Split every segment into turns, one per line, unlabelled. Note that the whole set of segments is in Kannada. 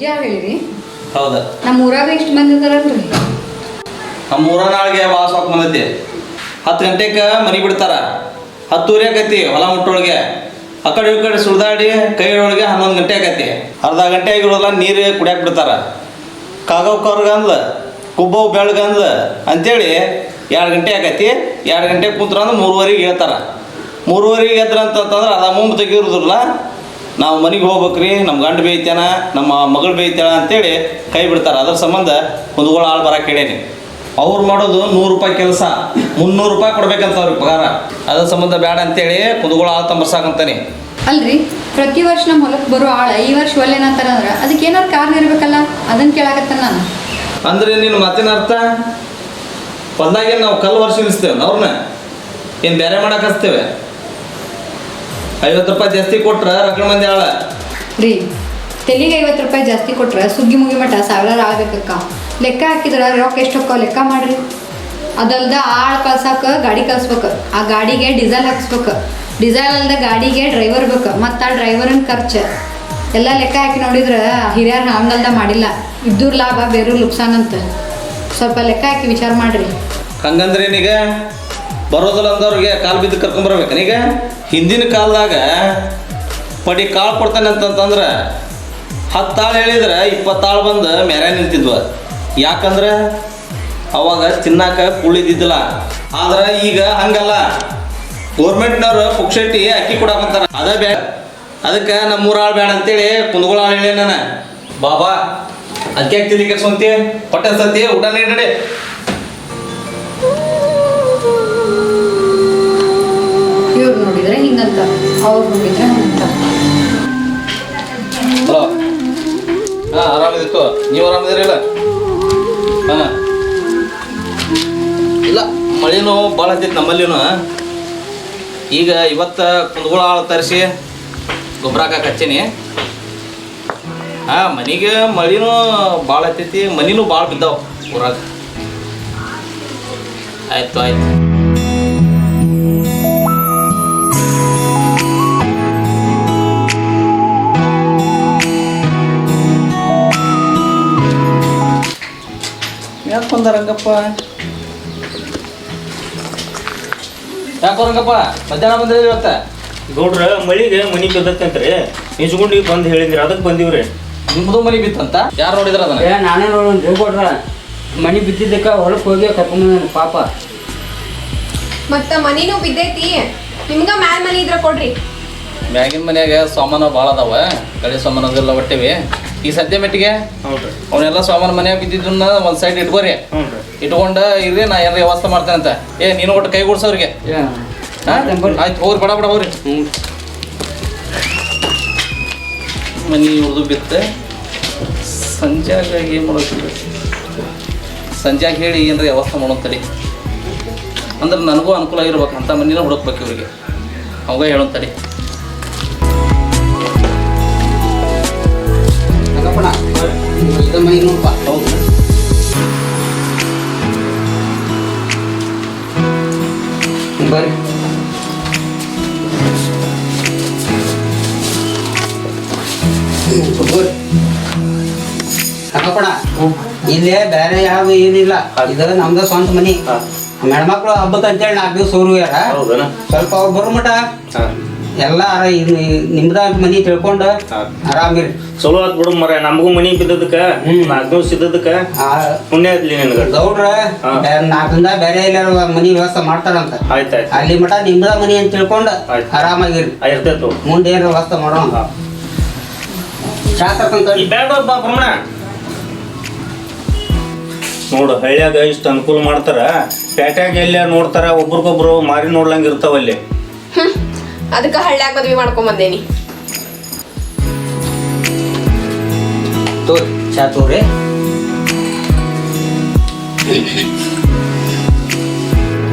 ಯಾರು ಹೇಳಿರಿ?
ಹೌದು.
ನಮ್ಮ ಊರಾಗ ಇಷ್ಟು ಮಂದಿ
ನಮ್ಮ ಭಾಳ ಸಾಕು ಬಂದೈತಿ. ಹತ್ತು ಗಂಟೆಗೆ ಮನೆ ಬಿಡ್ತಾರ. ಹತ್ತೂವರೆ ಆಕೈತಿ ಹೊಲ ಮುಟ್ಟೊಳಗೆ. ಆ ಕಡೆ ಈ ಕಡೆ ಸುಳ್ದಾಡಿ ಕೈ ಒಳಗೆ ಹನ್ನೊಂದು ಗಂಟೆ ಆಕೈತಿ. ಅರ್ಧ ಗಂಟೆ ಆಗಿರೋಲ್ಲ ನೀರು ಕುಡಿಯಕ್ಕೆ ಬಿಡ್ತಾರ. ಕಾಗವ್ ಕರ್ಗಂದ್ಲ ಕುಬ್ಬವ್ ಬೆಳಗಂದ್ಲ ಅಂತೇಳಿ ಎರಡು ಗಂಟೆ ಆಕೈತಿ. ಎರಡು ಗಂಟೆ ಕುಂತ್ರ ಅಂದ್ರೆ ಮೂರುವರೆಗೆ ಹೇಳ್ತಾರ. ಮೂರುವರೆಗೆ ಎದ್ರ ಅಂತಂತಂದ್ರೆ ಅದ ಮುಂಬ ತೆಗಿರೋದಿಲ್ಲ. ನಾವು ಮನೆಗೆ ಹೋಗ್ಬೇಕ್ರಿ ನಮ್ಮ ಗಂಡ ಬೇಯ್ತಾನ ನಮ್ಮ ಮಗಳು ಬೇಯ್ತಾಳ ಅಂತೇಳಿ ಕೈ ಬಿಡ್ತಾರೆ. ಅದ್ರ ಸಂಬಂಧ ಕುಂದಗೋಳ ಆಳು ಬರಕ್ಕೆ ಹೇಳೇನಿ. ಅವ್ರು ಮಾಡೋದು ನೂರು ರೂಪಾಯಿ ಕೆಲಸ ಮುನ್ನೂರು ರೂಪಾಯಿ ಕೊಡ್ಬೇಕಂತ ಅವ್ರಿಗೆ ಪಗಾರ. ಅದ್ರ ಸಂಬಂಧ ಬೇಡ ಅಂತೇಳಿ ಕುಂದಗೋಳ ಆಳು ತಂಬರ್ಸಾಕಂತಾನೆ
ಅಲ್ರಿ ಪ್ರತಿ ವರ್ಷ ನಮ್ಮ ಹೊಲಕ್ಕೆ ಬರೋ ಆಳ ಈ ವರ್ಷ ಒಲ್ಲೇನಂತಾರ ಅಂದ್ರೆ ಅದಕ್ಕೆ ಏನಾದ್ರು ಕಾರಣ ಇರ್ಬೇಕಲ್ಲ? ಅದನ್ನ ಕೇಳಾಕತ್ತಾನ ನಾನು.
ಅಂದ್ರೆ ನಿನ್ನ ಮಾತಿನ ಅರ್ಥ? ಹೊಲ್ದಾಗೇನು ನಾವು ಕಲ್ಲು ವರ್ಷ ಇಳಿಸ್ತೇವೆ ಅವ್ರನ್ನ ಏನು ಬೇರೆ ಮಾಡಕ್ಕೆ ಹಚ್ತೇವೆ? ಐವತ್ತು ರೂಪಾಯಿ ಜಾಸ್ತಿ ಕೊಟ್ರ ರಗಡ ಮಂದಿ ಆಳ.
ರೀ ತೆಲಿಗೆ ಐವತ್ತು ರೂಪಾಯಿ ಜಾಸ್ತಿ ಕೊಟ್ರೆ ಸುಗ್ಗಿ ಮುಗಿ ಮಠ ಸಾವಿರಾರು ಆಗ್ಬೇಕಕ್ಕ. ಲೆಕ್ಕ ಹಾಕಿದ್ರೆ ರೊಕ್ಕ ಎಷ್ಟು ಹೊಕ್ಕ ಲೆಕ್ಕ ಮಾಡ್ರಿ. ಅದಲ್ದ ಆಳ್ ಕಳ್ಸಾಕ ಗಾಡಿ ಕಳ್ಸ್ಬೇಕು. ಆ ಗಾಡಿಗೆ ಡೀಸೆಲ್ ಹಾಕ್ಸ್ಬೇಕು. ಡೀಸೆಲ್ ಅಲ್ದ ಗಾಡಿಗೆ ಡ್ರೈವರ್ ಬೇಕು. ಮತ್ತು ಆ ಡ್ರೈವರನ್ ಖರ್ಚು. ಎಲ್ಲ ಲೆಕ್ಕ ಹಾಕಿ ನೋಡಿದ್ರೆ ಹಿರಿಯರು ಹಂಗಲ್ದ ಮಾಡಿಲ್ಲ. ಇದ್ದೂರ್ ಲಾಭ ಬೇರೆ ನುಕ್ಸಾನ್ ಅಂತ. ಸ್ವಲ್ಪ ಲೆಕ್ಕ ಹಾಕಿ ವಿಚಾರ ಮಾಡ್ರಿ.
ಹಂಗಂದ್ರೆ ಏನೀಗ ಬರೋದಿಲ್ಲ ಅಂದವ್ರಿಗೆ ಕಾಲು ಬಿದ್ದು ಕರ್ಕೊಂಬರ್ಬೇಕನೀಗ ಹಿಂದಿನ ಕಾಲದಾಗ ಪಡಿ ಕಾಳು ಕೊಡ್ತಾನೆ ಅಂತಂತಂದ್ರೆ ಹತ್ತಾಳು ಹೇಳಿದ್ರೆ ಇಪ್ಪತ್ತಾಳು ಬಂದು ಮೆರೆ ನಿಂತಿದ್ವ. ಯಾಕಂದ್ರೆ ಅವಾಗ ತಿನ್ನಾಕ ಕುಳಿದಿದ್ದಿಲ್ಲ ಆದ್ರೆ ಈಗ ಹಂಗಲ್ಲ. ಗೋರ್ಮೆಂಟ್ನವ್ರು ಪುಕ್ಷಟ್ಟಿ ಅಕ್ಕಿ ಕೊಡಾಕಂತಾರ. ಅದ ಬೇಡ ಅದಕ್ಕೆ ನಮ್ಮ ಆಳು ಬೇಡ ಅಂತೇಳಿ ಕುಂದಗೋಳ ಹೇಳಿ ನಾನು. ಬಾಬಾ ಅಕ್ಕಿ ಹಾಕ್ತಿದ್ದಿ ಕೆಲ್ಸಂತಿ ಹೊಟ್ಟೆ ಸತಿ ಊಟ ನೀಡಿ.
ಹಿಂಗಂತ ಅವ್ರು ನೋಡಿದ್ರೆ ಅಂತ.
ಹಲೋ. ಹಾಂ ಆರಾಮಿದಿತ್ತು ನೀವು ಆರಾಮಿದ್ದೀರಿಲ್ಲ ಹಾಂ. ಇಲ್ಲ, ಮಳೆನೂ ಭಾಳ ಹತ್ತಿತ್ತು ನಮ್ಮಲ್ಲಿನೂ. ಈಗ ಇವತ್ತು ಕುಂದಗೋಳ ಆಳು ತರಿಸಿ ಗೊಬ್ಬರ ಹಾಕಕ್ಕೆ ಹಚ್ಚೀನಿ ಹಾಂ, ಮನೆಗೆ ಮಳಿನೂ ಭಾಳ ಹತ್ತೈತಿ ಮನಿನೂ ಭಾಳ ಬಿದ್ದಾವೆ ಊರಾಗ. ಆಯ್ತು ಆಯ್ತು. ಬಂದ ರಂಗಪ್ಪ ಯಾಕೋ ರಂಗಪ್ಪ ಮಧ್ಯಾಹ್ನ ಬಂದ್ರಿ ಇವತ್ತ?
ಗೌಡ್ರ ಮಳಿಗೆ ಮನಿ ಬಿದ್ದತ್ತಂತ್ರಿ ನಿಜಗುಂಡಿ ಬಂದು ಹೇಳಿದ್ರಿ ಅದಕ್ಕೆ ಬಂದಿವ್ರಿ.
ನಿಮ್ಮದು ಮನೆ ಬಿತ್ತಂತ? ಯಾರು ನೋಡಿದ್ರ ಅದನ್ನ?
ಏ ನಾನೇ ನೋಡೋಣ ಕೊಡ್ರ ಮನಿ ಬಿದ್ದಿದ್ದಕ್ಕ ಹೊಲಕ್ಕೆ ಹೋಗಿ ಕರ್ಕೊಂಡ್ ಪಾಪ.
ಮತ್ತ ಮನಿನೂ ಬಿದ್ದೈತಿ. ನಿಮ್ಗ ಮ್ಯಾಲ್ ಮನಿ ಇದ್ರ ಕೊಡ್ರಿ.
ಮ್ಯಾಗಿನ ಮನ್ಯಾಗ ಸಾಮಾನು ಭಾಳ ಅದಾವ. ಕಡೆ ಸಾಮಾನು ಅದೆಲ್ಲ ಒಟ್ಟಿವೆ. ಈ ಸದ್ಯ ಮೆಟ್ಟಿಗೆ
ಹೌದ್ರಿ
ಅವನ್ನೆಲ್ಲ ಸಾಮಾನು ಮನ್ಯಾಗ ಬಿದ್ದಿದ್ದನ್ನ ಒಂದು ಸೈಡ್ ಇಟ್ಕೋರಿ. ಇಟ್ಕೊಂಡ ಇರ್ರಿ ನಾ ಏನಾರ ವ್ಯವಸ್ಥೆ ಮಾಡ್ತೇನೆ ಅಂತ. ಏ ನೀನು ಒಟ್ಟು ಕೈ ಗುಡ್ಸೋರಿಗೆ. ಆಯ್ತು ಹೋಗ್ರಿ ಬಡ ಬಡ ಹೋಗ್ರಿ. ಮನಿ ಉಳ್ದು ಬಿತ್ತೆ. ಸಂಜೆಯಾಗ ಏನು ಸಂಜೆ ಸಂಜೆಯಾಗ ಹೇಳಿ ಏನ್ರ ವ್ಯವಸ್ಥೆ ಮಾಡೋಂತರಿ ಅಂದ್ರೆ ನನಗೂ ಅನುಕೂಲ ಆಗಿರ್ಬೇಕು ಅಂತ ಮನಿನ ಹುಡುಕ್ಬೇಕು ಇವ್ರಿಗೆ. ಅವಾಗ ಹೇಳೋಂತಡಿ
ಮನಿ ನೋಡಪ್ಪ
ಹೌದು
ಬರ್ರಿ. ತಗೋಪಣ ಇಲ್ಲೇ ಬೇರೆ ಯಾವ ಏನಿಲ್ಲ ಇದು ನಮ್ದ ಸ್ವಂತ ಮನಿ ಹೆಣ್ಮಕ್ಳು ಹಬ್ಬಕ್ಕೆ ಅಂತೇಳಿ ನಾಲ್ಕು ದಿವಸ
ಊರು
ಸ್ವಲ್ಪ ಅವ್ರು ಬರೋ ಮಟ ಎಲ್ಲ ನಿಮ್ದ ಮನಿ ತಿಳ್ಕೊಂಡು ಆರಾಮಿರಿ
ಚಲೋ ಆತ್ ಬಿಡು ಮರ ನಮಗೂ ಮನಿ ಬಿದ್ದದಕ್ಕ. ನಾಲ್ಕು ದಿವಸ ಇದ್ದದಕ್ಕ
ಆ,
ಪುಣ್ಯ ಐತ್ಲಿ ನಿನ್ಗ.
ಗೌಡ್ರ
ನಾಲ್ಕು
ನಾಲ್ಕರಿಂದ ಬೇರೆ ಎಲ್ಲಾರು ಮನಿ ವ್ಯವಸ್ಥೆ ಮಾಡ್ತಾರಂತ.
ಆಯ್ತಾಯ್ತು
ಅಲ್ಲಿ ಮಟ ನಿಮ್ದ ಮನಿ ಅಂತ ತಿಳ್ಕೊಂಡು. ಆರಾಮಾಗಿರಿ.
ಇರ್ತೈತು
ಮುಂದೆ ಏನಾರ ವ್ಯವಸ್ಥೆ ಮಾಡೋಣ. ನೋಡ ಹಳ್ಳಿಯಾಗ
ಈ ಬ್ಯಾಗ್ ಬಾ ಪ್ರಮಾಣ ನೋಡು ಹಳ್ಳಿಯಾಗ ಇಷ್ಟು ಅನುಕೂಲ ಮಾಡ್ತಾರ. ಪೇಟ್ಯಾಗ ಎಲ್ಲ ನೋಡ್ತಾರ ಒಬ್ರಿಗೊಬ್ರು ಮಾರಿ ನೋಡ್ಲಂಗ ಇರ್ತಾವ ಅಲ್ಲಿ.
ಹ್ಮ್. ಅದಕ್ಕ ಹಳ್ಳ್ಯಾಗ ಮದ್ವಿ ಮಾಡ್ಕೊಂಡ್ ಬಂದೇನಿ.
ತೋರಿ ಚಾ ತೋರಿ.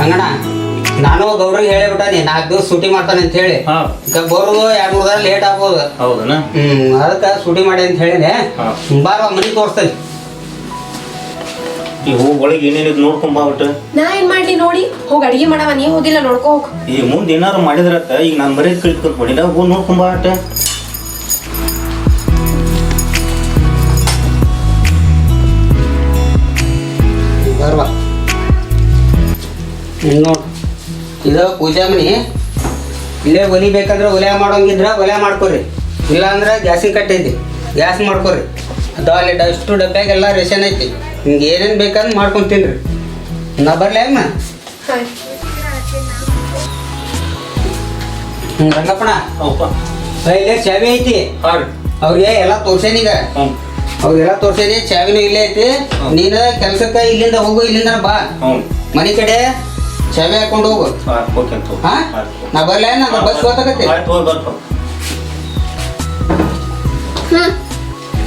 ಹಂಗಣ ನಾನು ಗೌರಿ ಹೇಳಿಬಿಟ್ಟಾನಿ ನಾಲ್ಕು ದಿವಸ ಸೂಟಿ ಮಾಡ್ತಾನೆ ಅಂತ ಹೇಳಿ.
ಹಾ.
ಬರೋದು ಎರಡು ಮೂರು ಲೇಟ್ ಆಗ್ಬೋದು.
ಹೌದನ?
ಹ್ಮ್ ಅದಕ್ಕೆ ಸೂಟಿ ಮಾಡಿ ಅಂತ
ಹೇಳಿದೆ.
ಬಾರ ಮನಿ ತೋರಿಸ್ತೇನೆ.
ಈ ಹೋಗಿ ಒಳಗೆ ಏನೇನಿದ್ ನೋಡ್ಕೊಂಡ್
ನಾ ಏನ್ ಮಾಡ್ಲಿ ನೋಡಿ? ಹೋಗಿ ಅಡಿಗೆ ಮಾಡವ ನೀ ಹೋಗಿಲ್ಲ ನೋಡ್ಕೋ
ಈ ಮುಂದೆ ಏನಾರು ಮಾಡಿದ್ರತ್ತ ಈಗ ನಾನು ಮರ್ಯಾದ ಕಳ್ಕೊಂಡ್ ಮಾಡಿಲ್ಲ ಹೋಗಿ ನೋಡ್ಕೊಂಡ್
ಬಾಟ ಇದು ಪೂಜಾ ಮನಿ ಇಲ್ಲೇ ಒಲಿ ಬೇಕಂದ್ರೆ ಒಲೆ ಮಾಡೋಂಗಿದ್ರೆ ಒಲೆ ಮಾಡ್ಕೊರಿ. ಇಲ್ಲಾಂದ್ರೆ ಗ್ಯಾಸಿನ ಕಟ್ಟೈತಿ ಗ್ಯಾಸ್ ಮಾಡ್ಕೊರಿ. ಅದು ಅಲ್ಲಿ ಅಷ್ಟು ಡಬ್ಬ್ಯಾಗೆಲ್ಲ ರೇಷನ್ ಐತಿ. ನಿಮ್ಗೆ ಏನೇನು ಬೇಕಂದ್ರೆ ಮಾಡ್ಕೊಂತೀನಿ ತಿನ್ರಿ. ನಾ ಬರ್ಲಿ ಅಮ್ಮ? ರಂಗಪ್ಪಣ. ಇಲ್ಲೇ ಚಾವಿ ಐತಿ. ಅವ್ರಿಗೆ ಎಲ್ಲ ತೋರ್ಸೇನೀಗ
ಹ್ಞೂ
ಅವ್ರಿಗೆಲ್ಲ ತೋರ್ಸೇನಿ ಚಾವಿನೂ ಇಲ್ಲೇ ಐತಿ. ನೀನು ಕೆಲ್ಸಕ್ಕೆ ಇಲ್ಲಿಂದ ಹೋಗು ಇಲ್ಲಿಂದ ಬಾ.
ಹ್ಞೂ
ಮನೆ ಕಡೆ ಚಾವಿ ಹಾಕೊಂಡು ಹೋಗು.
ಹಾಂ
ನಾ ಬರ್ಲ? ನನ್ನ ಬಸ್ ಗೊತ್ತಾಗತ್ತೆ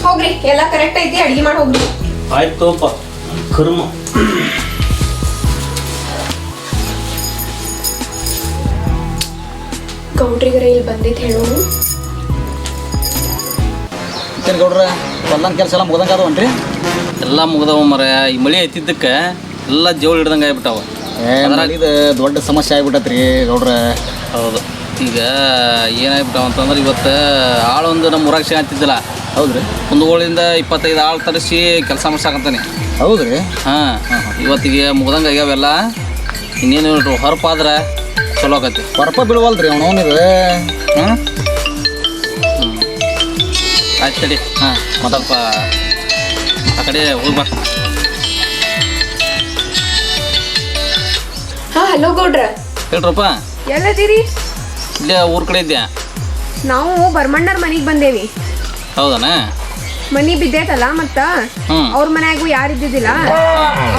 ಹೋಗ್ರಿ. ಎಲ್ಲ ಕರೆಕ್ಟ್ ಐತಿ ಅಡ್ಗೆ ಮಾಡಿ ಹೋಗ್ರಿ.
ಆಯ್ತು ತೋಪ ಕರ್ಮ
ಗೌಡ್ರಿಗರ ಇಲ್ಲಿ ಬಂದಿದ್ದು ಹೇಳೋನು
ಮತ್ತೇನು ಗೌಡ್ರ ಹೊಲ್ದನ ಕೆಲಸ ಎಲ್ಲ ಮುಗ್ದಂಗೆ ಅದಾವನ್ರಿ ಎಲ್ಲ ಮುಗ್ದವ ಮರ ಈ ಮಳೆ ಐತಿದ್ದಕ್ಕೆ ಎಲ್ಲ ಜೋಳು ಹಿಡ್ದಂಗೆ ಆಗ್ಬಿಟ್ಟವ
ಇದು ದೊಡ್ಡ ಸಮಸ್ಯೆ ಆಗ್ಬಿಟ್ಟತ್ರಿ ಗೌಡ್ರ
ಹೌದು ಈಗ ಏನಾಗ್ಬಿಟ್ಟವ ಅಂತಂದ್ರೆ ಇವತ್ತು ಆಳೊಂದು ನಮ್ಮ ಊರಾಗ ಸಿಗಂತಿದ್ದಿಲ್ಲ
ಹೌದ್ರಿ?
ಕುಂದಗೋಳಿಂದ ಇಪ್ಪತ್ತೈದು ಆಳು ತರಿಸಿ ಕೆಲಸ ಮಾಡ್ಸಾಕಂತಾನೆ.
ಹೌದ್ರಿ?
ಹಾಂ. ಇವತ್ತಿಗೆ ಮುಗ್ದಂಗೆ ಆಗ್ಯಾವೆಲ್ಲ. ಇನ್ನೇನು ಹೊರಪಾದ್ರೆ ಚಲೋ ಆಕತಿ.
ಬರ್ಪ ಬಿಡುವಲ್ರಿ ಹಾಂ?
ಹ್ಞೂ ಆಯ್ತು ತಡಿ. ಹಾಂ ಮತ್ತಪ್ಪ ಆ ಕಡೆ ಹೋಗಿ ಬಾ.
ಹಾಂ ಹಲೋ ಗೌಡ್ರ.
ಹೇಳ್ರಪ್ಪ.
ಎಲ್ಲದಿರಿ?
ಇಲ್ಲೇ ಊರ್ ಕಡೆ ಇದ್ಯಾ?
ನಾವು ಬರ್ಮಣ್ಣರ ಮನೆಗೆ ಬಂದೇವಿ.
ಹೌದನ?
ಮನಿ ಬಿದ್ದೈತಲ್ಲ ಮತ್ತ ಅವ್ರ ಮನ್ಯಾಗು ಯಾರು ಇದ್ದಿದ್ದಿಲ್ಲ.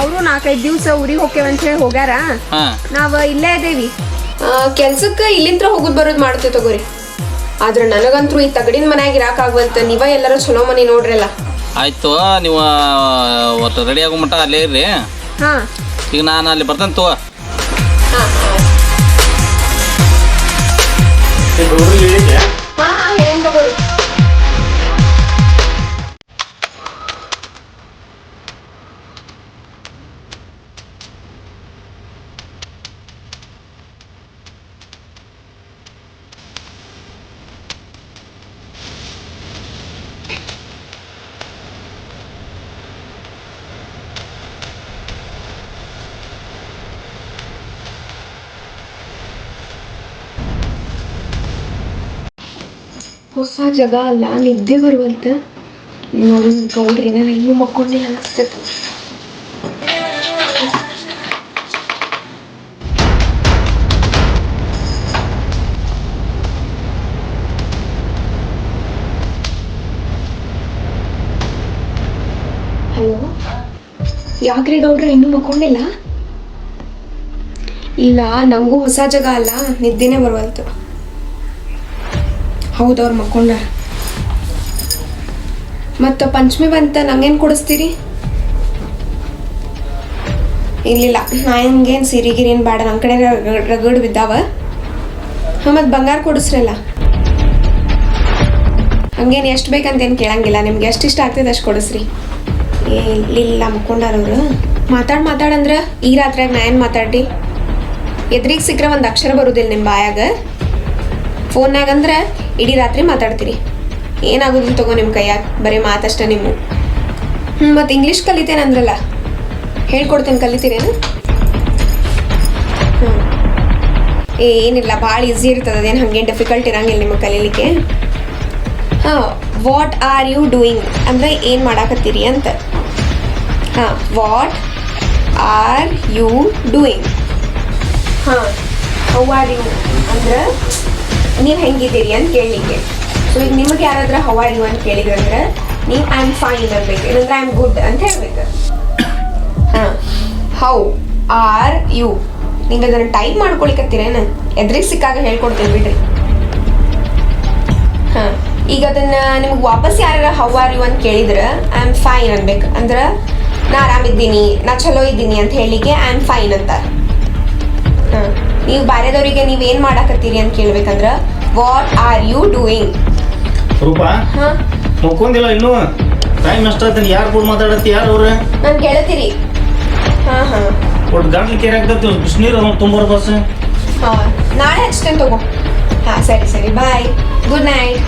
ಅವರು ನಾಲ್ಕೈದು ದಿವಸ ಊರಿಗೆ ಹೋಗ್ತೇವೆ ಅಂತ ಹೇಳಿ ಹೋಗ್ಯಾರ.
ನಾವ
ನಾವ್ ಇಲ್ಲೇ ಇದೇವಿ. ಕೆಲ್ಸಕ್ಕೆ ಇಲ್ಲಿಂತ್ರ ಹೋಗುದ್ ಬರೋದ್ ಮಾಡ್ತೇವೆ ತಗೋರಿ. ಆದ್ರೆ ನನಗಂತೂ ಈ ತಗಡಿನ ಮನ್ಯಾಗ ಇರಾಕ್ ಆಗ್ವಲ್ತ ನೀವ ಎಲ್ಲರೂ ಚಲೋ ಮನಿ ನೋಡ್ರಲ್ಲ
ಆಯ್ತು ನೀವು ಒಟ್ಟು ರೆಡಿ ಆಗೋ ಮಟ್ಟ ಅಲ್ಲೇ ಇರ್ರಿ.
ಹಾ.
ಈಗ ನಾನು ಅಲ್ಲಿ ಬರ್ತೇನೆ ತಗೋ.
ఇప్పుడు ఊరు లేడీసే ಹೊಸ ಜಾಗ ಅಲ್ಲ ನಿದ್ದೆ ಬರುವಂತೆ ನೋಡಿ ಗೌಡ್ರಿ, ನಾನು ಇನ್ನೂ ಮಕ್ಕೊಂಡೆ ಅನಿಸ್ತೈತೆ ಹಲೋ? ಯಾಕ್ರಿ ಗೌಡ್ರ, ಇನ್ನೂ ಮಕ್ಕೊಂಡಿಲ್ಲ? ಇಲ್ಲ, ನಂಗೂ ಹೊಸ ಜಾಗ ಅಲ್ಲ, ನಿದ್ದೆನೇ ಬರುವಲ್ತು. ಹೌದು, ಅವ್ರು ಮಕ್ಕೊಂಡಾರ ಮತ್ತು ಪಂಚಮಿ ಬಂತ, ನಂಗೇನು ಕೊಡಿಸ್ತೀರಿ? ಇಲ್ಲಿಲ್ಲ ಹಿಂಗೇನು ಸೀರೆ ಗಿರಿನ್ ಬೇಡ ನನ್ನ ಕಡೆ ರಗಡ್ ಬಿದ್ದಾವ. ಹಾಂ, ಮತ್ತು ಬಂಗಾರ ಕೊಡಿಸ್ರಲ್ಲ. ಹಂಗೇನು ಎಷ್ಟು ಬೇಕಂತೇನು ಕೇಳಂಗಿಲ್ಲ, ನಿಮ್ಗೆ ಎಷ್ಟು ಇಷ್ಟ ಆಗ್ತದೆ ಅಷ್ಟು ಕೊಡಿಸ್ರಿ. ಏ ಇಲ್ಲಿಲ್ಲ ಮಕ್ಕೊಂಡಾರವ್ರು ಮಾತಾಡ್ ಮಾತಾಡಂದ್ರೆ ಈ ರಾತ್ರಿಯಾಗ ನಾ ಏನು ಮಾತಾಡಿ ಎದ್ರಿಗೆ ಸಿಕ್ಕರೆ ಒಂದು ಅಕ್ಷರ ಬರೋದಿಲ್ಲ ನಿಮ್ಮ ಬಾಯಾಗ. ಫೋನ್ಯಾಗ ಅಂದ್ರೆ ಇಡೀ ರಾತ್ರಿ ಮಾತಾಡ್ತೀರಿ. ಏನಾಗೋದಿಲ್ಲ ತಗೋ ನಿಮ್ಮ ಕೈಯಾಗ? ಬರೀ ಮಾತಷ್ಟೇ ನಿಮ್ಮ ಹ್ಞೂ ಮತ್ತು ಇಂಗ್ಲೀಷ್ ಕಲಿತೇನೆ ಅಂದ್ರಲ್ಲ? ಹೇಳ್ಕೊಡ್ತೇನೆ ಕಲಿತೀರೇನು? ಹ್ಞೂ ಏನಿಲ್ಲ, ಭಾಳ ಈಸಿ ಇರ್ತದೆ, ಅದೇನು ಹಂಗೇನು ಡಿಫಿಕಲ್ಟ್ ಇರಂಗಿಲ್ಲ ನಿಮಗೆ ಕಲೀಲಿಕ್ಕೆ. ಹಾಂ ವಾಟ್ ಆರ್ ಯು ಡೂಯಿಂಗ್ ಅಂದರೆ ಏನು ಮಾಡಾಕತ್ತೀರಿ ಅಂತ. ಹಾಂ ವಾಟ್ ಆರ್ ಯು ಡೂಯಿಂಗ್ ಹಾಂ ಹೌ ಆರ್ ಯು ಅಂದ್ರೆ ನೀವು ಹೆಂಗಿದ್ದೀರಿ ಅಂತ ಕೇಳಲಿಕ್ಕೆ. ಸೊ ಈಗ ನಿಮಗೆ ಯಾರಾದ್ರೂ ಹೌ ಆರ್ ಅಂತ ಅಂತ ಕೇಳಿದ್ರಂದ್ರೆ, ನೀವು ಐ ಆಮ್ ಫೈನ್ ಅನ್ಬೇಕು. ಇಲ್ಲಂದ್ರೆ ಐ ಆಮ್ ಗುಡ್ ಅಂತ ಹೇಳ್ಬೇಕು. ಹಾಂ. ಹೌ ಆರ್ ಯು ನೀವು ಅದನ್ನು ಟೈಪ್ ಮಾಡ್ಕೊಳಿಕತ್ತೀರೇನು ಎದ್ರಿಗೆ ಸಿಕ್ಕಾಗ ಹೇಳ್ಕೊಡ್ತೀನಿ ಬಿಡ್ರಿ. ಹಾಂ. ಈಗ ಅದನ್ನ ನಿಮ್ಗೆ ವಾಪಸ್ ಯಾರು ಹೌ ಆರ್ ಯು ಅಂತ ಕೇಳಿದ್ರೆ ಐ ಆಮ್ ಫೈನ್ ಅನ್ಬೇಕು. ಅಂದ್ರೆ, ನಾ ಆರಾಮಿದ್ದೀನಿ, ನಾ ಚಲೋ ಇದ್ದೀನಿ ಅಂತ ಹೇಳಿಕೆ ಐ ಆಮ್ ಫೈನ್ ಅಂತಾರೆ. ಹಾಂ. ನೀವು ಬೇರೆದವರಿಗೆ ನೀವು ಏನು ಮಾಡಾಕತ್ತೀರಿ ಅಂತ ಕೇಳ್ಬೇಕಂದ್ರೆ what are you doing
Roopa
ಹಾಂ?
ಮಕ್ಕೊಂದಿಲ್ಲ ಇನ್ನು? ಟೈಮ್ ಎಷ್ಟಾಗ್ತಾನೆ ಯಾರು ಕೂಡ ಮಾತಾಡತ್ತಿ? ಯಾರು ಅವ್ರೆ?
ನಾನು ಕೇಳತ್ತೀರಿ. ಹಾಂ ಹಾಂ.
ಒಟ್ಟು ಗಂಟ್ಲು ಕೇರ್ ಆಗ್ತೈತಿ ಬಿಸಿನೀರು ಅವ್ನು ತುಂಬಾರ ಬಸ್.
ಹಾಂ ನಾಳೆ ಹಚ್ತೇನೆ ತಗೋ. ಹಾಂ ಸರಿ ಸರಿ. ಬಾಯ್ ಗುಡ್ ನೈಟ್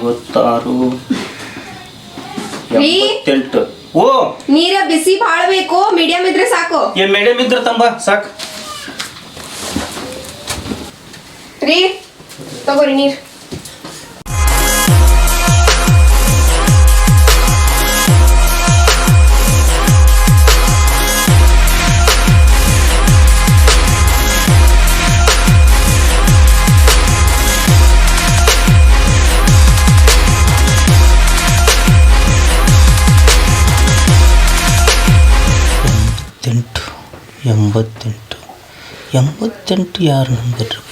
ಐವತ್ತಾರು.
ರೀ?
ಎಂಬತ್ತೆಂಟು. ಓ!
ನೀರ ಬಿಸಿ ಬಾಳ ಬೇಕು ಮೀಡಿಯಂ ಇದ್ರೆ ಸಾಕು.
ಏ ಮೇಡಮ್ ಇದ್ರ ತಂಬ ಸಾಕು.
ರೀ ತಗೋರಿ ನೀರ್.
ಎಂಬತ್ತೆಂಟು. ಎಂಬತ್ತೆಂಟು ಯಾರು ನಂಬರ್